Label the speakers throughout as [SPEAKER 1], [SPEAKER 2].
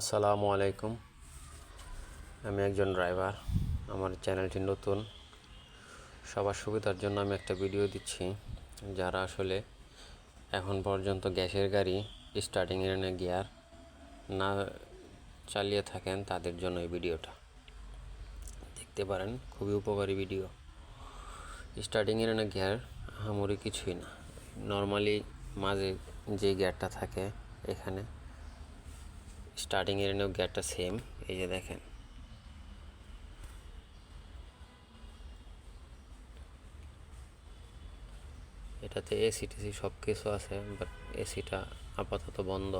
[SPEAKER 1] আসসালামু আলাইকুম। আমি একজন ড্রাইভার। আমার চ্যানেলটি নতুন। সবার সুবিধার জন্য আমি একটা ভিডিও দিচ্ছি, যারা আসলে এখন পর্যন্ত গ্যাসের গাড়ি স্টার্টিং এনে গিয়ার না চালিয়ে থাকেন, তাদের জন্য এই ভিডিওটা। দেখতে পারেন, খুবই উপকারী ভিডিও। স্টার্টিং এর গিয়ার আহামরি কিছুই না। নর্মালি মাঝে যে গিয়ারটা থাকে এখানে স্টার্টিং এর এনেও গিয়ারটা সেম এই যে দেখেন। এটাতে এসি টেসি সব কিছু আছে বাট এসিটা আপাতত বন্ধ।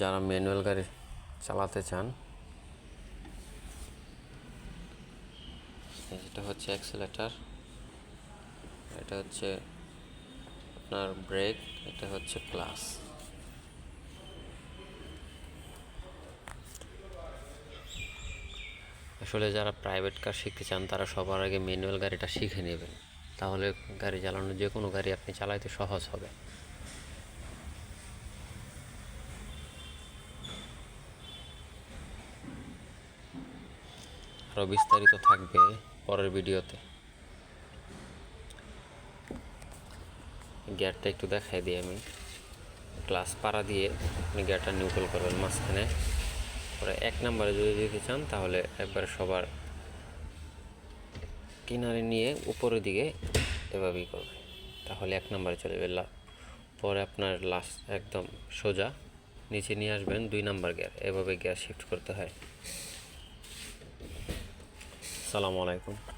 [SPEAKER 1] যারা ম্যানুয়াল গাড়ি চালাতে চান এটা হচ্ছে অ্যাক্সেলেটার এটা হচ্ছে আপনার ব্রেক এটা হচ্ছে ক্লাস আসলে যারা প্রাইভেট কার শিখতে চান, তারা সবার আগে ম্যানুয়াল গাড়িটা শিখে নেবেন। তাহলে গাড়ি চালানো, যে কোনো গাড়ি আপনি চালাইতে সহজ হবে। আরও বিস্তারিত থাকবে পরের ভিডিওতে গিয়ারটা একটু দেখাই দিই আমি। ক্লাস পাড়া দিয়ে আপনি গিয়ারটা নিউট্রাল করবেন মাঝখানে। পরে এক নম্বরে যদি যেতে চান, তাহলে একবারে সবার কিনারে নিয়ে উপরের দিকে এভাবেই করবে। তাহলে এক নম্বরে চলে যাবে পরে আপনার লাস্ট একদম সোজা নিচে নিয়ে আসবেন দুই নাম্বার গিয়ার। এভাবে গিয়ার শিফট করতে হয়। সালামু আলাইকুম।